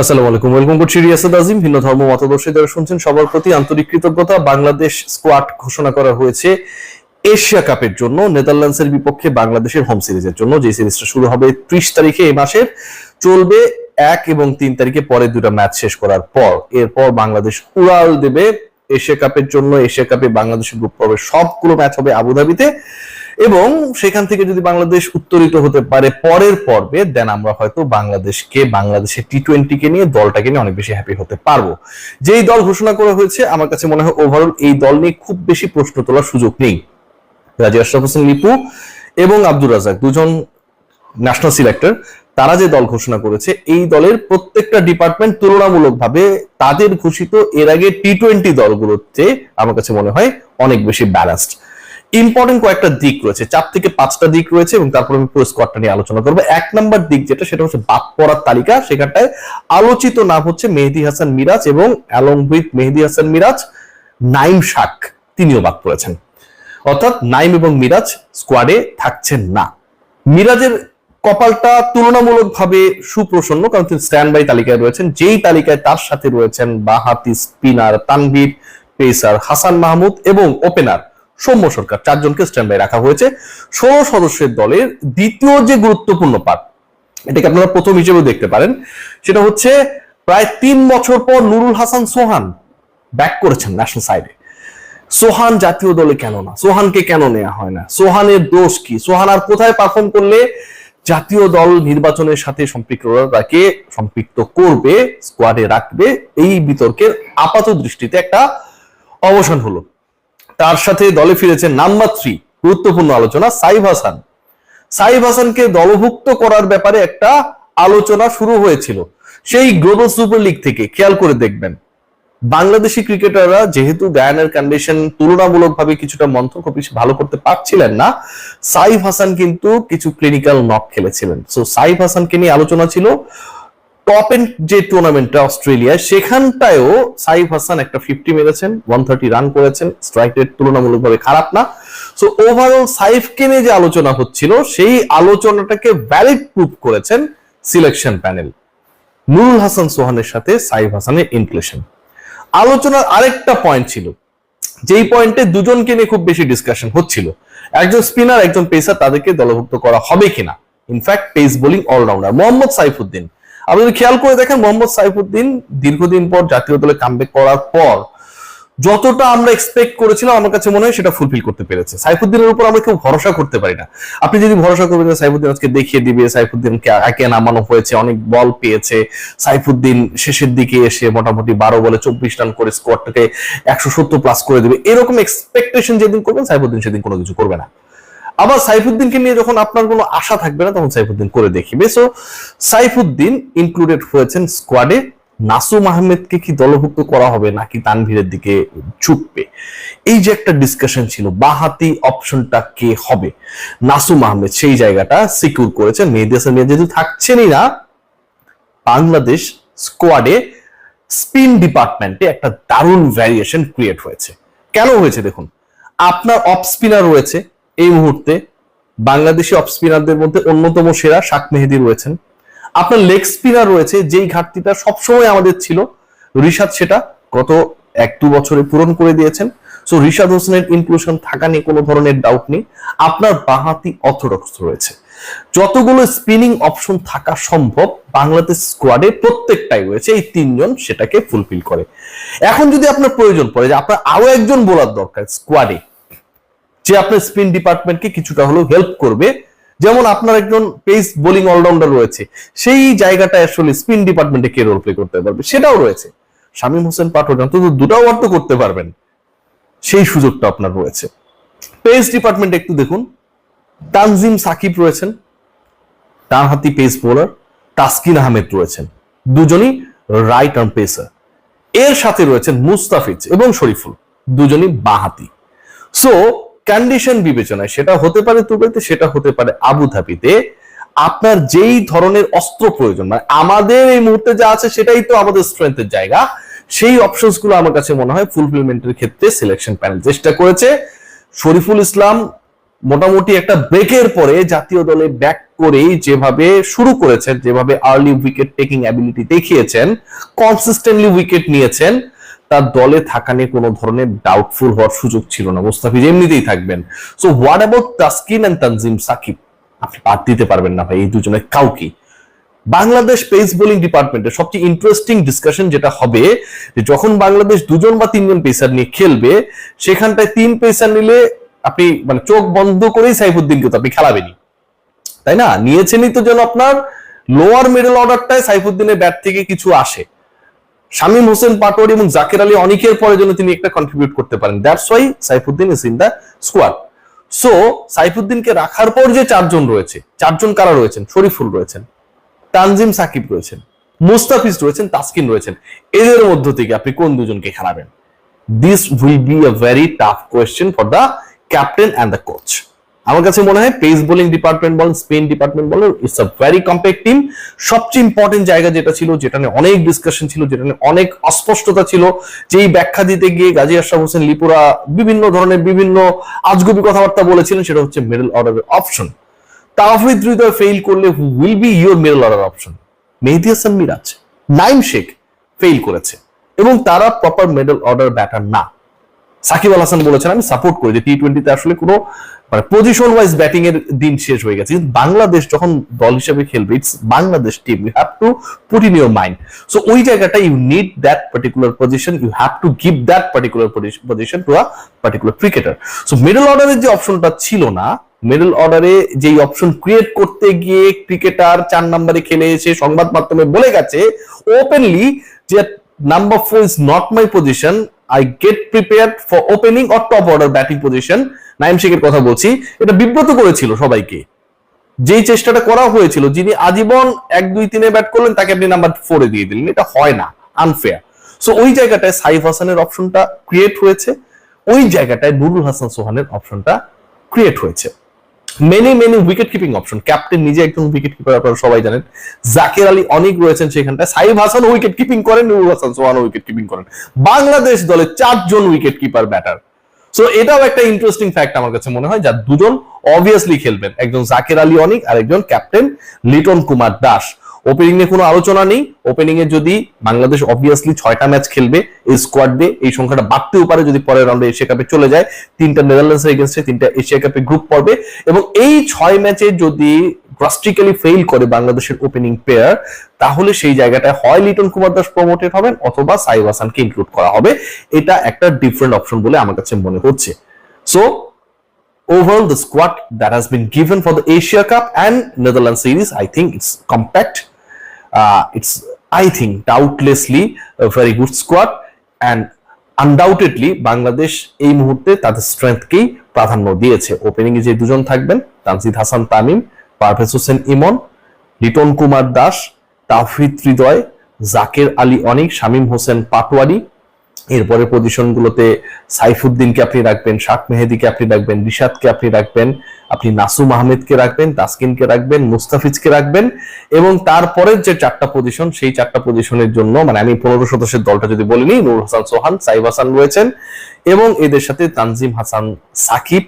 আসসালামু আলাইকুম। ওয়েলকাম করছি রিয়াসাদ আজিম ভিন্ন ধর্ম মতাদর্শী যারা শুনছেন। সবার প্রতি আন্তরিক কৃতজ্ঞতা। বাংলাদেশ স্কোয়াড ঘোষণা করা হয়েছে এশিয়া কাপের জন্য, নেদারল্যান্ডসের বিপক্ষে বাংলাদেশের হোম সিরিজের জন্য। যে সিরিজটা শুরু হবে ত্রিশ তারিখে এই মাসের, চলবে এক এবং তিন তারিখে পরে দুটা ম্যাচ শেষ করার পর। এরপর বাংলাদেশ উড়াল দেবে এশিয়া কাপের জন্য। এশিয়া কাপে বাংলাদেশের গ্রুপ পর্বের সবগুলো ম্যাচ হবে আবুধাবিতে। এবং সেখান থেকে যদি বাংলাদেশ উত্তরিত হতে পারে পরের পর্বে দেন আমরা হয়তো বাংলাদেশকে, বাংলাদেশের টি টোয়েন্টি কে নিয়ে, দলটাকে নিয়ে অনেক বেশি হ্যাপি হতে পারব। যেই দল ঘোষণা করা হয়েছে, আমার কাছে মনে হয় ওভারঅল এই দল নিয়ে খুব বেশি প্রশ্ন তোলার সুযোগ নেই। রাজি আশরাফ হোসেন, লিপু এবং আব্দুর রাজাক দুজন ন্যাশনাল সিলেক্টর তারা যে দল ঘোষণা করেছে, এই দলের প্রত্যেকটা ডিপার্টমেন্ট তুলনামূলকভাবে তাদের ঘোষিত এর আগে টি টোয়েন্টি দলগুলোর চেয়ে আমার কাছে মনে হয় অনেক বেশি ব্যালেন্সড ইম্পর্টেন্ট কয়েকটা দিক রয়েছে। চার থেকে পাঁচটা দিক রয়েছে এবং তারপর আমি পুরো স্কোয়াডটা নিয়ে আলোচনা করব। এক নাম্বার দিক যেটা, সেটা হচ্ছে বাদ পড়ার তালিকা। সেখানটায় আলোচিত নাম হচ্ছে মেহেদি হাসান মিরাজ এবং অ্যালং উইথ মেহেদি হাসান মিরাজ, নাইম শাক, তিনিও বাদ পড়েছেন। অর্থাৎ নাইম এবং মিরাজ স্কোয়াডে থাকছেন না। মিরাজের কপালটা তুলনামূলকভাবে সুপ্রসন্ন, কারণ তিনি স্ট্যান্ড বাই তালিকায় রয়েছেন। যেই তালিকায় তার সাথে রয়েছেন বাহাতি স্পিনার তানভীর পেসার হাসান মাহমুদ এবং ওপেনার সৌম্য সরকার। চারজনকে স্ট্যান্ড বাই রাখা হয়েছে। ষোলো সদস্যের দলের দ্বিতীয় যে গুরুত্বপূর্ণ পার্ট এটাকে আপনারা প্রথম হিসেবে দেখতে পারেন, সেটা হচ্ছে প্রায় তিন বছর পর নুরুল হাসান সোহান ব্যাক করেছেন ন্যাশনাল সাইডে সোহান জাতীয় দলে কেন না? সোহানকে কেন নেওয়া হয় না? সোহানের দোষ কি? সোহান আর কোথায় পারফর্ম করলে জাতীয় দল নির্বাচনের সাথে সম্পৃক্তরা তাকে সম্পৃক্ত করবে স্কোয়াডে রাখবে, এই বিতর্কের আপাত দৃষ্টিতে একটা অবসান হলো। তার সাথে দলে ফিরেছে নাম্বার থ্রি গুরুত্বপূর্ণ আলোচনা সাইফ হাসান। সাইফ হাসানকে দলভুক্ত করার ব্যাপারে একটা আলোচনা শুরু হয়েছিল। সেই গ্লোবাল সুপার লিগ থেকে, খেয়াল করে দেখবেন। বাংলাদেশি ক্রিকেটাররা যেহেতু গায়ানের কন্ডিশন তুলনামূলকভাবে কিছুটা মন্থর, খুব বেশি ভালো করতে পারছিলেন না, সাইফ হাসান কিন্তু কিছু ক্লিনিক্যাল নক খেলেছিলেন। সো সাইফ হাসানকে নিয়ে আলোচনা ছিল। টপ এন্ড যে টুর্নামেন্টটা অস্ট্রেলিয়া, সেখানটায়ও সাইফ হাসান একটা ফিফটি মেরেছেন ওয়ান থার্টি রান করেছেন স্ট্রাইক রেট তুলনামূলকভাবে খারাপ না। সো ওভারঅল সাইফকে নিয়ে যে আলোচনা হচ্ছিল, সেই আলোচনাটাকে ভ্যালিড প্রুভ করেছেন সিলেকশন প্যানেল নুরুল হাসান সোহানের সাথে সাইফ হাসানের ইনক্লুশন আলোচনার আরেকটা পয়েন্ট ছিল, যেই পয়েন্টে দুজনকে নিয়ে খুব বেশি ডিসকাশন হচ্ছিল। একজন স্পিনার একজন পেসার তাদেরকে দলভুক্ত করা হবে কিনা। In fact pace bowling allrounder Mohammad Saifuddin. আপনি যদি খেয়াল করে দেখেন, মোহাম্মদ সাইফুদ্দিন দীর্ঘদিন পর জাতীয় দলে কামব্যাক করার পর যতটা আমরা এক্সপেক্ট করেছিলাম, আমার কাছে মনে হয় সেটা ফুলফিল করতে পেরেছে। সাইফুদ্দিনের উপর আমরা কেউ ভরসা করতে পারি না। আপনি যদি ভরসা করবেন সাইফুদ্দিন আজকে দেখিয়ে দিবে, সাইফুদ্দিনকে একে নামানো হয়েছে, অনেক বল পেয়েছে, সাইফুদ্দিন শেষের দিকে এসে মোটামুটি বারো বলে চব্বিশ রান করে স্কোয়াডটাকে একশো সত্তর প্লাস করে দেবে, এরকম এক্সপেকটেশন যেদিন করবেন, সাইফুদ্দিন সেদিন কোনো কিছু করবে না। আবার সাইফুদ্দিনকে নিয়ে যখন আপনার কোনো আশা থাকবে না, তখন সাইফুদ্দিন করে দেখিবে। সো সাইফুদ্দিন ইনক্লুডেড হয়েছেন স্কোয়াডে নাসুম আহমেদকে কি দলভুক্ত করা হবে নাকি তানভীরের দিকে ঝুঁকবে? এই যে একটা ডিসকাশন ছিল, বাহাতি অপশনটা কে হবে? নাসুম আহমেদ সেই জায়গাটা সিকিউর করেছেন। মেহেদি হাসান মিয়া যেহেতু থাকছেনই না, বাংলাদেশ স্কোয়াডে স্পিন ডিপার্টমেন্টে একটা দারুণ ভ্যারিয়েশন ক্রিয়েট হয়েছে। কেন হয়েছে দেখুন, আপনার অফ স্পিনার রয়েছে এই মুহূর্তে বাংলাদেশি অফ স্পিনারদের মধ্যে অন্যতম সেরা শাক মেহেদি রয়েছেন। আপনার লেগ স্পিনার রয়েছে, যেই ঘাটতিটা সবসময় আমাদের ছিল। রিশাদ সেটা গত এক দু বছরে পূরণ করে দিয়েছেন। সো রিশাদ হোসেনের ইনক্লুশন থাকা নিয়ে কোনো ধরনের ডাউট নেই। আপনার বাহাতি অর্থোডক্স রয়েছে। যতগুলো স্পিনিং অপশন থাকা সম্ভব, বাংলাদেশ স্কোয়াডে প্রত্যেকটাই রয়েছে। এই তিনজন সেটাকে ফুলফিল করে। এখন যদি আপনার প্রয়োজন পড়ে যে আপনার আরও একজন বোলার দরকার স্কোয়াডে যে আপনার স্পিন ডিপার্টমেন্টকে কিছুটা হলেও হেল্প করবে। যেমন আপনার একজন পেস বোলিং অলরাউন্ডার রয়েছে, সেই জায়গাটা আসলে স্পিন ডিপার্টমেন্টে কে রোল প্লে করতে পারবে সেটাও রয়েছে। শামীম হোসেন পাঠক অন্তত দুটো ওয়ার্ড তো করতে পারবেন, সেই সুযোগটা আপনার রয়েছে। পেস ডিপার্টমেন্টে একটু দেখুন, তানজিম সাকিব রয়েছেন ডানহাতি পেস বোলার তাসকিন আহমেদ রয়েছেন, দুজনই রাইট আর্ম পেসার এর সাথে রয়েছেন মুস্তাফিজ এবং শরীফুল, দুজনই বাহাতি সো কন্ডিশন বিবেচনায় সেটা হতে পারে দুবাইতে সেটা হতে পারে আবুধাবিতে, আপনার যেই ধরনের অস্ত্র প্রয়োজন মানে আমাদের এই মুহূর্তে যা আছে সেটাই তো আমাদের স্ট্রেংথের জায়গা। সেই অপশনসগুলো আমার কাছে মনে হয় ফুলফিলমেন্টের ক্ষেত্রে সিলেকশন প্যানেল চেষ্টা করেছে। শরীফুল ইসলাম মোটামুটি একটা ব্রেকের পরে জাতীয় দলে ব্যাক করেই যেভাবে শুরু করেছেন, যেভাবে আর্লি উইকেট টেকিং অ্যাবিলিটি দেখিয়েছেন কনসিস্টেন্টলি উইকেট নিয়েছেন তার দলে থাকা নিয়ে কোনো ধরনের ডাউটফুল হওয়ার সুযোগ ছিল না। মোস্তাফিজ এমনিতেই থাকবেন। So what about Taskin and Tanzim Sakib? আপনি বাদ দিতে পারবেন না ভাই, এই দুজনের কাউকে বাংলাদেশ পেস বোলিং ডিপার্টমেন্টের সবচেয়ে ইন্টারেস্টিং ডিসকাশন যেটা হবে, যে যখন বাংলাদেশ দুজন বা তিনজন পেসার নিয়ে খেলবে, সেখানটায় তিন পেসার নিলে আপনি মানে চোখ বন্ধ করেই সাইফুদ্দিনকে তো আপনি খেলাবেনই। তাই না? নিয়েছেনই তো যেন আপনার লোয়ার মিডল অর্ডারটায় সাইফুদ্দিনের ব্যাট থেকে কিছু আসে। শামীম হোসেন পাটোয়ারি এবং জাকির আলী অনেকের পরে যেন তিনি একটা কন্ট্রিবিউট করতে পারেন। That's why Saifuddin is in the squad so সাইফুদ্দিনকে রাখার পর যে চারজন রয়েছে, চারজন কারা রয়েছেন? শরীফুল রয়েছেন, তানজিম সাকিব রয়েছেন, মুস্তাফিজ রয়েছেন, তাসকিন রয়েছেন। এদের মধ্য থেকে আপনি কোন দুজনকে খেলাবেন? This will be a very tough question for the captain and the coach আমার কাছে মনে হয় পেস বোলিং ডিপার্টমেন্ট বলেন স্পেন ডিপার্টমেন্ট বলেন it's a very compact team সবচেয়ে ইম্পর্টেন্ট জায়গা যেটা ছিল, যেটা নিয়ে অনেক ডিসকাশন ছিল, যেটা নিয়ে অনেক অস্পষ্টতা ছিল, যেই ব্যাখ্যা দিতে গিয়ে গাজী আশরাফ হোসেন, লিপুরা বিভিন্ন ধরনের বিভিন্ন আজগুবি কথাবার্তা বলেছিলেন, সেটা হচ্ছে মিডল অর্ডারের অপশন তাওহিদ হৃদয় ফেইল করলে will be your middle order option Mehedi Hasan Miraz, Naim Sheikh fail করেছে। এবং তারা প্রপার মিডল অর্ডার ব্যাটার না। সাকিব আল হাসান বলেছেন, আমি সাপোর্ট করি যে টি টোয়েন্টিতে আসলে কোনো মানে পজিশন ওয়াইজ ব্যাটিং এর দিন শেষ হয়ে গেছে। বাংলাদেশ যখন দল হিসেবে খেলবে it's Bangladesh team you have to put in your mind so ওই জায়গাটা you need that particular position you have to give that particular position to a particular cricketer so middle অর্ডারের যে অপশনটা ছিল না মিডল অর্ডারে যেই অপশন ক্রিয়েট করতে গিয়ে ক্রিকেটার চার নম্বরে খেলে এসে সংবাদ মাধ্যমে বলে গেছে ওপেনলি যে number four is not my position I get prepare for opening or top order batting position Naim শেখের কথা বলছি। এটা বিব্রত করেছিল সবাইকে। যেই চেষ্টাটা করা হয়েছিল, যিনি আজীবন এক, দুই, তিনে ব্যাট করলেন, তাকে আপনি নাম্বার ফোরে দিয়ে দিলেন। এটা হয় না। আনফেয়ার সো ওই জায়গাটায় সাইফ হাসানের অপশনটা ক্রিয়েট হয়েছে। ওই জায়গাটায় নুরুল হাসান সোহানের অপশনটা ক্রিয়েট হয়েছে। Many many wicket keeping option captain নিজে একজন উইকেট কিপার আপনারা সবাই জানেন। জাকির আলী অনেক রয়েছেন সেখানটায়। সাইব হাসান উইকেট কিপিং করেন, নুরুল হাসান সোহান উইকেট কিপিং করেন। বাংলাদেশ দলে চারজন উইকেট কিপার ব্যাটার সো এটাও একটা ইন্টারেস্টিং ফ্যাক্ট আমার কাছে মনে হয়, যার দুজন অবভিয়াসলি খেলবেন। একজন জাকির আলী অনিক আর একজন ক্যাপ্টেন লিটন কুমার দাস। ওপেনিং এ কোনো আলোচনা নেই। ওপেনিং এ যদি বাংলাদেশ অবভিয়াসলি ছয়টা ম্যাচ খেলবে এই স্কোয়াড দিয়ে এই সংখ্যাটা বাড়তেও পারে যদি পরের রাউন্ডে এশিয়া কাপে চলে যায়। তিনটা নেদারল্যান্ডসের এগেনস্টে তিনটা এশিয়া কাপে গ্রুপ পর্বে এবং এই ছয় ম্যাচে যদি ড্রাস্টিক্যালি ফেইল করে বাংলাদেশের ওপেনিং প্লেয়ার তাহলে সেই জায়গাটায় হয় লিটন কুমার দাস প্রমোটেড হবেন অথবা সাইব হাসানকে ইনক্লুড করা হবে। এটা একটা ডিফারেন্ট অপশন বলে আমার কাছে মনে হচ্ছে। So overall the squad that has been given for the Asia Cup and Netherlands series, I think it's compact. Uh, it's, I think, doubtlessly a very good squad and undoubtedly Bangladesh এই মুহূর্তে তাদের স্ট্রেংথকেই প্রাধান্য দিয়েছে। Opening এ যে দুজন থাকবেন তানজিদ হাসান তামিম পারভেজ হোসেন ইমন লিটন কুমার দাস তাফিদ হৃদয় জাকের আলী অনিক শামীম হোসেন পাটোয়ারি এরপরে position গুলোতে সাইফুদ্দিনকে আপনি রাখবেন শাক মেহেদিকে আপনি রাখবেন, রিশাদকে আপনি রাখবেন, আপনি নাসুম আহমেদকে রাখবেন, তাসকিনকে রাখবেন, মুস্তাফিজকে রাখবেন এবং তারপরের যে চারটা পজিশন সেই চারটা পজিশনের জন্য মানে আমি পনেরো সদস্যের দলটা যদি বলিনি নূর হাসান সোহান সাইব হাসান রয়েছেন এবং এদের সাথে তানজিম হাসান সাকিব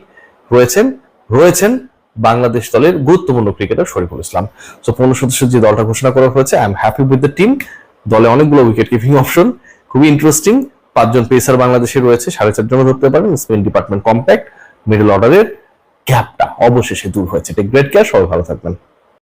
রয়েছেন রয়েছেন বাংলাদেশ দলের গুরুত্বপূর্ণ ক্রিকেটার শরীফুল ইসলাম। সো পনেরো সদস্যের যে দলটা ঘোষণা করা হয়েছে I am happy with the team দলে অনেকগুলো উইকেট কিপিং অপশন খুবই ইন্টারেস্টিং পাঁচজন পেসার বাংলাদেশে রয়েছে, সাড়ে চারজন ধরতে পারেন। স্পেন ডিপার্টমেন্ট কম্প্যাক্ট, মিডল অর্ডারের গ্যাপটা অবশেষে দূর হয়েছে। টেক গ্রেট কেয়ার, সবাই ভালো থাকবেন।